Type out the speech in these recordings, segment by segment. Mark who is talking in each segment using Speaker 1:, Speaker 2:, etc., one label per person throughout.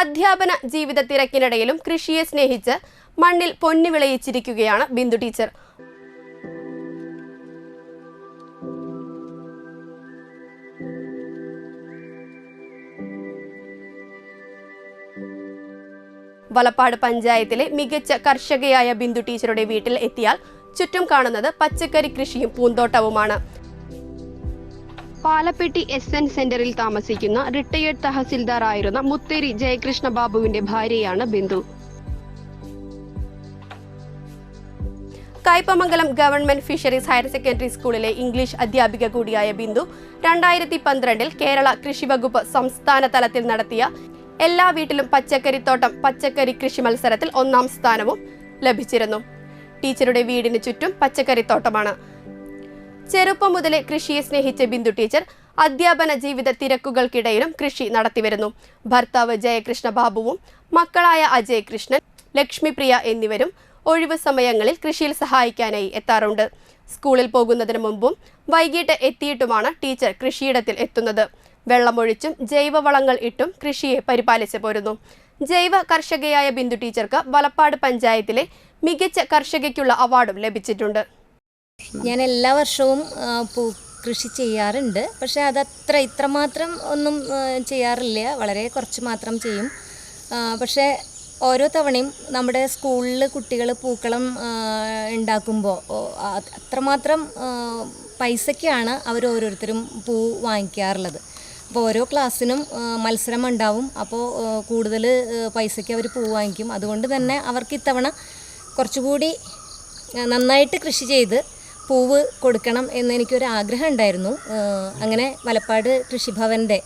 Speaker 1: അധ്യാപന ജീവിത തിരക്കിനിടയിലും കൃഷിയെ സ്നേഹിച്ച് മണ്ണിൽ പൊന്നു വിളയിച്ചിരിക്കുകയാണ് ബിന്ദു ടീച്ചർ. വലപ്പാട് പഞ്ചായത്തിലെ മികച്ച കർഷകയായ ബിന്ദു ടീച്ചറുടെ വീട്ടിൽ എത്തിയാൽ ചുറ്റും കാണുന്നത് പച്ചക്കറി കൃഷിയും പൂന്തോട്ടവുമാണ്. പാലപ്പെട്ടി എസ് എൻ സെന്ററിൽ താമസിക്കുന്ന റിട്ടയേർഡ് തഹസിൽദാർ ആയിരുന്ന മുത്തേരി ജയകൃഷ്ണ ബാബുവിന്റെ ഭാര്യയാണ് Bindu. Kaipamangalam government fisheries higher secondary സ്കൂളിലെ ഇംഗ്ലീഷ് അധ്യാപിക കൂടിയായ ബിന്ദു രണ്ടായിരത്തി പന്ത്രണ്ടിൽ കേരള കൃഷി വകുപ്പ് സംസ്ഥാന തലത്തിൽ നടത്തിയ എല്ലാ വീട്ടിലും പച്ചക്കറിത്തോട്ടം പച്ചക്കറി കൃഷി മത്സരത്തിൽ ഒന്നാം സ്ഥാനവും ലഭിച്ചിരുന്നു. ടീച്ചറുടെ വീടിന് ചുറ്റും പച്ചക്കറിത്തോട്ടമാണ്. ചെറുപ്പം മുതലേ കൃഷിയെ സ്നേഹിച്ച ബിന്ദു ടീച്ചർ അധ്യാപന ജീവിത തിരക്കുകൾക്കിടയിലും കൃഷി നടത്തിവരുന്നു. ഭർത്താവ് ജയകൃഷ്ണ ബാബുവും മക്കളായ അജയ് കൃഷ്ണൻ ലക്ഷ്മിപ്രിയ എന്നിവരും ഒഴിവു സമയങ്ങളിൽ കൃഷിയിൽ സഹായിക്കാനായി എത്താറുണ്ട്. സ്കൂളിൽ പോകുന്നതിന് മുമ്പും വൈകിട്ട് എത്തിയിട്ടുമാണ് ടീച്ചർ കൃഷിയിടത്തിൽ എത്തുന്നത്. വെള്ളമൊഴിച്ചും ജൈവവളങ്ങൾ ഇട്ടും കൃഷിയെ പരിപാലിച്ചു പോരുന്നു. ജൈവ കർഷകയായ ബിന്ദു ടീച്ചർക്ക് വലപ്പാട് പഞ്ചായത്തിലെ മികച്ച കർഷകയ്ക്കുള്ള അവാർഡും ലഭിച്ചിട്ടുണ്ട്.
Speaker 2: ഞാൻ എല്ലാ വർഷവും പൂ കൃഷി ചെയ്യാറുണ്ട്. പക്ഷേ അതത്ര ഇത്രമാത്രം ഒന്നും ചെയ്യാറില്ല. വളരെ കുറച്ച് മാത്രം ചെയ്യും. പക്ഷേ ഓരോ തവണയും നമ്മുടെ സ്കൂളിൽ കുട്ടികൾ പൂക്കളം ഉണ്ടാക്കുമ്പോൾ അത്രമാത്രം പൈസയ്ക്കാണ് അവർ ഓരോരുത്തരും പൂ വാങ്ങിക്കാറുള്ളത്. അപ്പോൾ ഓരോ ക്ലാസ്സിനും മത്സരം ഉണ്ടാവും. അപ്പോൾ കൂടുതൽ പൈസയ്ക്ക് അവർ പൂ വാങ്ങിക്കും. അതുകൊണ്ട് തന്നെ അവർക്ക് ഇത്തവണ കുറച്ചുകൂടി നന്നായിട്ട് കൃഷി ചെയ്ത് പൂവ് കൊടുക്കണം എന്നെനിക്കൊരു ആഗ്രഹം ഉണ്ടായിരുന്നു. അങ്ങനെ മലപ്പാട് കൃഷിഭവന്റെ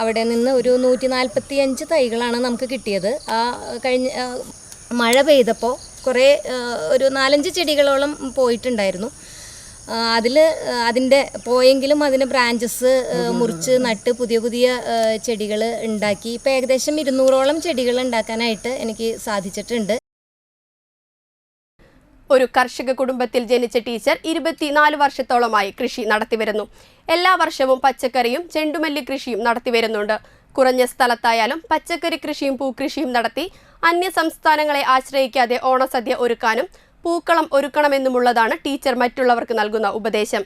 Speaker 2: അവിടെ നിന്ന് ഒരു നൂറ്റി നാൽപ്പത്തി അഞ്ച് തൈകളാണ് നമുക്ക് കിട്ടിയത്. ആ കഴിഞ്ഞ മഴ പെയ്തപ്പോൾ കുറേ ഒരു നാലഞ്ച് ചെടികളോളം പോയിട്ടുണ്ടായിരുന്നു. അതിൽ അതിന്റെ പോയെങ്കിലും അതിന് ബ്രാഞ്ചസ് മുറിച്ച് നട്ട് പുതിയ പുതിയ ചെടികൾ ഉണ്ടാക്കി. ഇപ്പോൾ ഏകദേശം ഇരുന്നൂറോളം ചെടികൾ ഉണ്ടാക്കാനായിട്ട് എനിക്ക് സാധിച്ചിട്ടുണ്ട്.
Speaker 1: ഒരു കർഷക കുടുംബത്തിൽ ജനിച്ച ടീച്ചർ ഇരുപത്തിനാല് വർഷത്തോളമായി കൃഷി നടത്തിവരുന്നു. എല്ലാ വർഷവും പച്ചക്കറിയും ചെണ്ടുമല്ലി കൃഷിയും നടത്തിവരുന്നുണ്ട്. കുറഞ്ഞ സ്ഥലത്തായാലും പച്ചക്കറി കൃഷിയും പൂക്കൃഷിയും നടത്തി അന്യ സംസ്ഥാനങ്ങളെ ആശ്രയിക്കാതെ ഓണസദ്യ ഒരുക്കാനും പൂക്കളം ഒരുക്കണമെന്നുമുള്ളതാണ് ടീച്ചർ മറ്റുള്ളവർക്ക് നൽകുന്ന ഉപദേശം.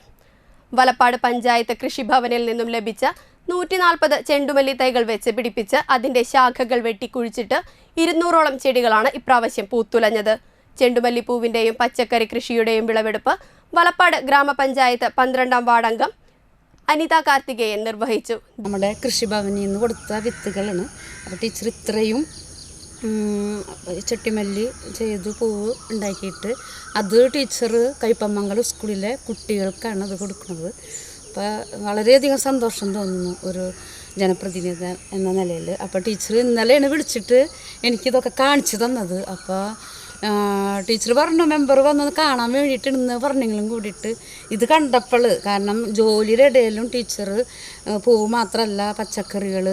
Speaker 1: വലപ്പാട് പഞ്ചായത്ത് കൃഷിഭവനിൽ നിന്നും ലഭിച്ച നൂറ്റി നാൽപ്പത് ചെണ്ടുമല്ലി തൈകൾ വെച്ച് പിടിപ്പിച്ച് അതിന്റെ ശാഖകൾ വെട്ടിക്കുഴിച്ചിട്ട് ഇരുന്നൂറോളം ചെടികളാണ് ഇപ്രാവശ്യം പൂത്തുലഞ്ഞത്. ചെണ്ടുമല്ലിപ്പൂവിന്റെയും പച്ചക്കറി കൃഷിയുടെയും വിളവെടുപ്പ് വലപ്പാട് ഗ്രാമപഞ്ചായത്ത് പന്ത്രണ്ടാം വാർഡംഗം അനിത കാർത്തികേയൻ നിർവഹിച്ചു.
Speaker 3: നമ്മുടെ കൃഷിഭവനിൽ നിന്ന് കൊടുത്ത വിത്തുകളാണ്. അപ്പോൾ ടീച്ചർ ഇത്രയും ചട്ടിമല്ലി ചെയ്ത് പൂവ് ഉണ്ടാക്കിയിട്ട് അത് ടീച്ചർ കൈപ്പമംഗലം സ്കൂളിലെ കുട്ടികൾക്കാണ് അത് കൊടുക്കുന്നത്. അപ്പോൾ വളരെയധികം സന്തോഷം തോന്നുന്നു ഒരു ജനപ്രതിനിധി എന്ന നിലയിൽ. അപ്പോൾ ടീച്ചർ ഇന്നലെയാണ് വിളിച്ചിട്ട് എനിക്കിതൊക്കെ കാണിച്ചു തന്നത്. അപ്പോൾ ടീച്ചർ പറഞ്ഞു മെമ്പർ വന്നത് കാണാൻ വേണ്ടിയിട്ട് ഇന്ന് പറഞ്ഞെങ്കിലും കൂടിയിട്ട് ഇത് കണ്ടപ്പോൾ കാരണം ജോലിയുടെ ഇടയിലും ടീച്ചർ പൂവ് മാത്രമല്ല പച്ചക്കറികൾ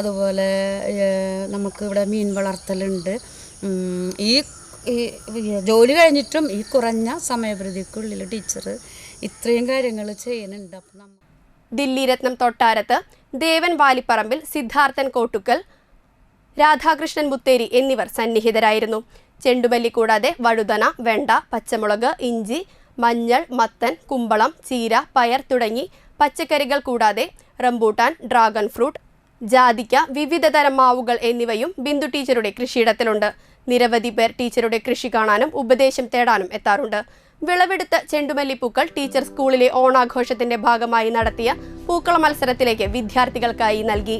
Speaker 3: അതുപോലെ നമുക്ക് ഇവിടെ മീൻ വളർത്തലുണ്ട്. ഈ ജോലി കഴിഞ്ഞിട്ടും ഈ കുറഞ്ഞ സമയപരിധിക്കുള്ളിൽ ടീച്ചർ ഇത്രയും കാര്യങ്ങൾ ചെയ്യുന്നുണ്ട്. അപ്പം
Speaker 1: ദില്ലി രത്നം തൊട്ടാരത്ത് ദേവൻ വാലിപ്പറമ്പിൽ സിദ്ധാർത്ഥൻ കോട്ടുക്കൽ രാധാകൃഷ്ണൻ മുത്തേരി എന്നിവർ സന്നിഹിതരായിരുന്നു. ചെണ്ടുമല്ലി കൂടാതെ വഴുതന വെണ്ട പച്ചമുളക് ഇഞ്ചി മഞ്ഞൾ മത്തൻ കുമ്പളം ചീര പയർ തുടങ്ങി പച്ചക്കറികൾ കൂടാതെ റംബൂട്ടാൻ ഡ്രാഗൺ ഫ്രൂട്ട് ജാതിക്ക വിവിധതരം മാവുകൾ എന്നിവയും ബിന്ദു ടീച്ചറുടെ കൃഷിയിടത്തിലുണ്ട്. നിരവധി പേർ ടീച്ചറുടെ കൃഷി കാണാനും ഉപദേശം തേടാനും എത്താറുണ്ട്. വിളവെടുത്ത ചെണ്ടുമല്ലിപ്പൂക്കൾ ടീച്ചർ സ്കൂളിലെ ഓണാഘോഷത്തിന്റെ ഭാഗമായി നടത്തിയ പൂക്കള മത്സരത്തിലേക്ക് വിദ്യാർത്ഥികൾക്കായി നൽകി.